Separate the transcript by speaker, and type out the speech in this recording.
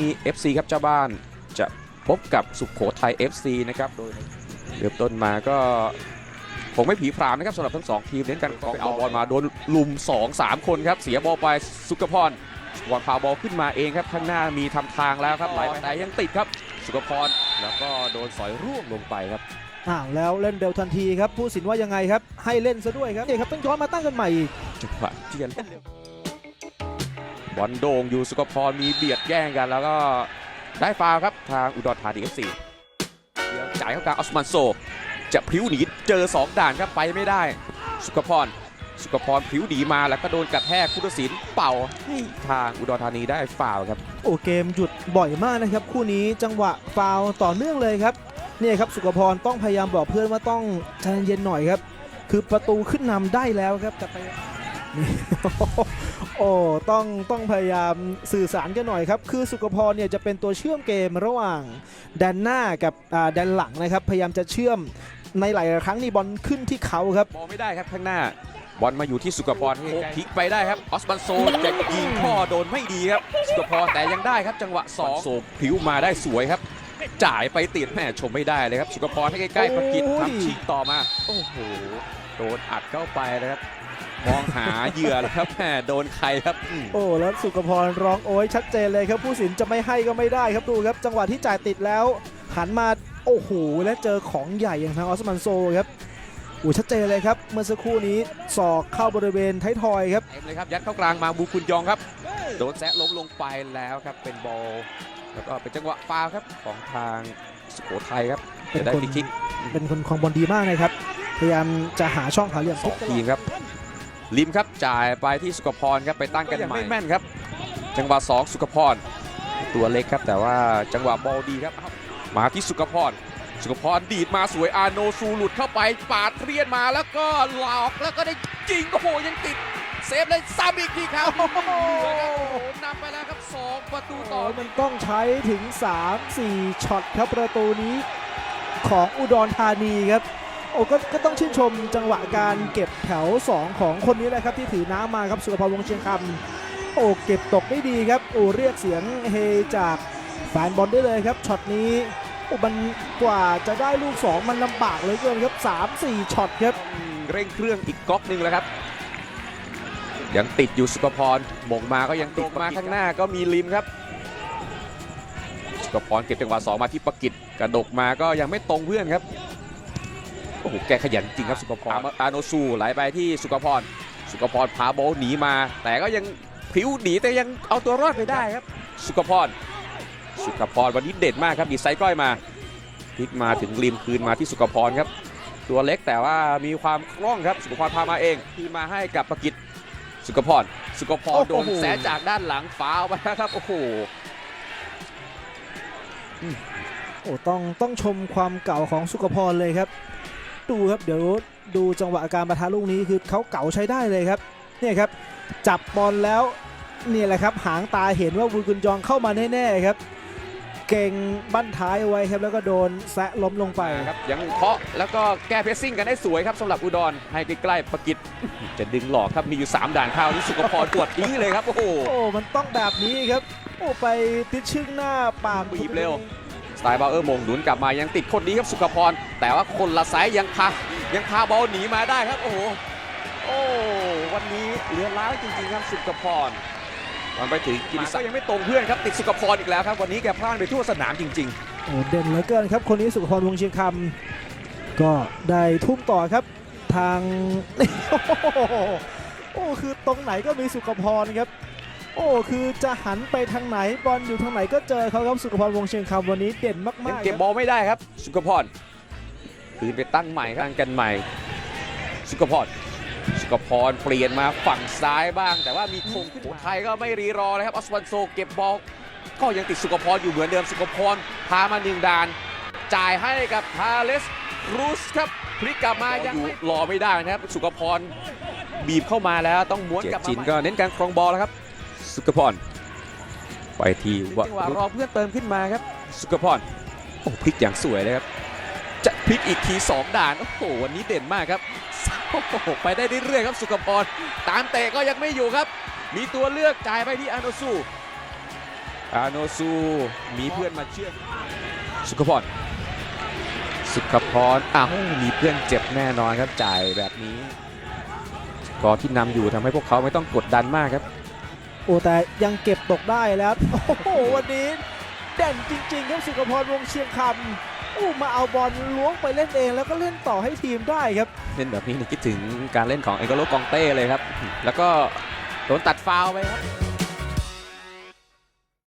Speaker 1: นี้ FC ครับเจ้าบ้านจะพบกับสุขโขทัย FC นะครับโดยเริ่มต้นมาก็คงไม่ผีพรามนะครับสำหรับทั้งสองทีมเน้นกันไปเอาบอลมาโดนลุม 2 3 คนครับ เสียบอลไปสุขพรสุขพรพาบอลขึ้นมาเองครับข้างหน้ามีทำทางแล้วครับไหลไปแต่ยังติดครับ สุขพรแล้วก็โดนสอยร่วงลงไปครับ
Speaker 2: อ้าวแล้วเล่นเร็วทันทีครับผู้สินว่ายังไงครับให้เล่นซะด้วยครับนี่ครับต้องย้อนมาตั้งกันใหม่อีก
Speaker 1: จังหวะที่จะเล่นเร็ว บอลโด่งอยู่สุขพรมีเบียดแย่งกัน แล้วก็ได้ฟาวครับทางอุดรธานีเอฟซีเดี๋ยวจ่ายเข้ากลางออสมันโซ จะพิ้วหนีเจอ 2 ด่านครับไปไม่ได้ สุขพรสุขพรพิ้วหนีมาแล้วก็โดนกระแทกพุทธศิลป์เป่าให้ทางอุดรธานีได้ฟาวครับ
Speaker 2: โอ้เกมหยุดบ่อยมากนะครับ คู่นี้จังหวะฟาวต่อเนื่องเลยครับเนี่ยครับสุขพรต้องพยายามบอกเพื่อนว่าต้องใจเย็นหน่อยครับ คือประตูขึ้นนำได้แล้วครับแต่ไป โอ้ต้องต้องพยายามสื่อสารกันหน่อยครับ คือสุขพรเนี่ยจะเป็นตัวเชื่อมเกมระหว่างแดนหน้ากับอ่าแดนหลังนะครับ พยายามจะเชื่อมในหลายๆครั้งนี่บอลขึ้นที่เขาครับ
Speaker 1: บอลไม่ได้ครับข้างหน้าบอลมาอยู่ที่สุขพรโค้งพลิกไปได้ครับออสมันโซจะยิงข้อโดนไม่ดีครับสุขพรแต่ยังได้ครับจังหวะ2โซพริ้วมาได้สวยครับ จ่ายไปติดแม่ชมไม่ได้เลยครับสุขพรให้ใกล้ๆประกิต
Speaker 2: โอ้ย
Speaker 1: ทำชิงต่อมาโอ้โหโดนอัดเข้าไปนะครับ มองหาเหยื่อแล้วครับแม่โดนใครครับอืม
Speaker 2: โอ้แล้วสุขพรร้องโอ้ยชัดเจนเลยครับ ผู้สินจะไม่ให้ก็ไม่ได้ครับดูครับ จังหวะที่จ่ายติดแล้ว หันมาโอ้โหและเจอของใหญ่อย่างทางออสมันโซครับโอ้ชัดเจนเลยครับ เมื่อสักครู่นี้ศอกเข้าบริเวณท้ายทอยครับ
Speaker 1: เต็มเลยครับ ยัดเข้ากลางมาบูคุนยองครับ โดนแซะล้มลงไปแล้วครับ เป็นบอล แล้วก็เป็นจังหวะฟาวล์ครับของทางสุโขทัยครับ
Speaker 2: เป็น
Speaker 1: จะได้
Speaker 2: คน
Speaker 1: ฟรีคิก
Speaker 2: เป็นคนของบอลดีมากเลยครับ พยายามจะหาช่องหาเหลี่ยม
Speaker 1: สองทีมครับ ริมครับจ่ายไปที่สุขพรครับไปตั้งกันใหม่ไม่แม่นครับ จังหวะ2สุขพรตัวเล็กครับ แต่ว่าจังหวะบอลดีครับ มาที่สุขพรสุขพรดีดมาสวยอาโนซูหลุดเข้าไปปาดเรียนมาแล้วก็หลอกแล้วก็ได้จริงโอ้โหยังติดเซฟเลยซ้ำอีกทีครับเหลือครับโอ้โหนำไปแล้วครับสองประตูต่อ
Speaker 2: โอ้ยมันต้องใช้ถึง 3-4ช็อตครับประตูนี้ของอุดรธานีครับ โอ้ก็ก็ต้องชื่นชมจังหวะการเก็บแถว 2 ของคนนี้แหละครับที่ถือน้ำมาครับสุขภาวงเชียงคำโอ้เก็บตกได้ดีครับโอ้เรียกเสียงเฮจากแฟนบอลได้เลยครับช็อตนี้โอ้มันกว่าจะได้ลูก 2 มันลำบากเลยเกินครับ 3-4ช็อตครับ
Speaker 1: เร่งเครื่องอีกก๊อกหนึ่งแล้วครับ ยังติดอยู่สุขพรมงมาก็ยังติดมาข้างหน้าก็มีริมครับสุขพรเก็บจังหวะสองมาที่ประกิตกระดกมาก็ยังไม่ตรงเพื่อนครับ โอ้โหแกขยันจริงครับสุขพรอาโนซูไหลไปที่สุขพร สุขพรพาโบอลหนีมา แต่ก็ยังพริ้วหนีแต่ยังเอาตัวรอดไปได้ครับ สุขพร สุขพรวันนี้เด่นมากครับดีไซน์ก้อยมาพลิกมาถึงริมคืนมาที่สุขพรครับ ตัวเล็กแต่ว่ามีความคล่องครับสุขพรพามาเองที่มาให้กับประกิตสุขพร สุขพร
Speaker 2: โอ้โห
Speaker 1: โดนแสจากด้านหลังฟาวล์ไปแล้วครับโอ้โห
Speaker 2: โอ้ต้องต้องชมความเก่าของสุขพรเลยครับ ดูครับเดี๋ยวดูจังหวะการประทะลูกนี้คือเขาเก่าใช้ได้เลยครับเนี่ยครับจับบอลแล้วเนี่ยแหละครับหางตาเห็นว่าวูกุนจองเข้ามาแน่ๆครับ เก่งบั้นท้ายเอาไว้ครับแล้วก็โดนแซะล้มลงไป
Speaker 1: ครับยังเคาะแล้วก็แก้เพรสซิ่งกันได้สวยครับสำหรับอุดรให้ใกล้ๆประกิตจะดึงหลอกครับมีอยู่ 3 ด่านเข้านี่สุขพรปวดทิ้งเลยครับโอ้โห
Speaker 2: โอ้มันต้องแบบนี้ครับโอ้ไปติดชึ่งหน้าปาม
Speaker 1: บีบเร็วส ไตล์บาเออร์มงหนุนกลับมายังติดคนนี้ครับสุขพร แต่ว่าคนละไซส์ยังพายังพาบอลหนีมาได้ครับ โอ้โหโอ้วันนี้เหลือล้าจริงๆครับสุขพรมันไปถึงกิติศักดิ์ก็ยังไม่ตรงเพื่อนครับติดสุขพรอีกแล้วครับวันนี้แกพลาดไปทั่วสนามจริง
Speaker 2: โอ้เด่นเหลือเกินครับ คนนี้สุขพรวงศ์เชียงคำก็ได้ทุ่มต่อครับทางโอ้คือตรงไหนก็มีสุขพรครับ โอ้คือจะหันไปทางไหนบอลอยู่ทางไหนก็เจอเขาครับสุขพรวงศ์เชียงคำวันนี้เด่น
Speaker 1: ๆ
Speaker 2: มา
Speaker 1: ยัง
Speaker 2: กๆ
Speaker 1: เก็บ
Speaker 2: ครับ
Speaker 1: บอลไม่ได้ครับ สุขพรคืนไปตั้งใหม่ตั้งกันใหม่ สุขพรสุขพรเปลี่ยนมาฝั่งซ้ายบ้าง แต่ว่ามีธงขึ้นมาไทยก็ไม่รีรอเลยครับออสวันโซเก็บบอลก็ยังติดสุขพรอยู่เหมือนเดิมสุขพรพามาหนึ่งดาน จ่ายให้กับทาเลสรูสครับพลิกกลับมายังอยู่รอไม่ได้นะครับ สุขพรบีบเข้ามาแล้วต้องม้วนกลับมาจินก็เน้นการครองบอลแล้วครับ สุขพรไปทีว่ารอเพื่อนเติมขึ้นมาครับ สุขพรโอ้พลิกอย่างสวยเลยครับจะพลิกอีกทีสองด่าน โอ้โห วันนี้เด่นมากครับโอ้โหไปได้เรื่อยๆครับสุขพรตามเตะก็ยังไม่อยู่ครับ มีตัวเลือกจ่ายไปที่อาโนซูอาโนซูมีเพื่อนมาเชื่อมสุขพรสุขพรอ้าวมีเพื่อนเจ็บแน่นอนครับจ่ายแบบนี้กอร์ที่นำอยู่ทำให้พวกเขาไม่ต้องกดดันมากครับ
Speaker 2: โอ้แต่ยังเก็บตกได้แล้วโอ้โหวันนี้เด่นจริง ๆ ครับสุขพรวงเชียงคำอู้มาเอาบอลล้วงไปเล่นเอง แล้วก็เล่นต่อให้ทีมได้ครับ
Speaker 1: เล่นแบบนี้นี่คิดถึงการเล่นของเอกโลกองเต้เลยครับ แล้วก็โดนตัดฟาวไปครับ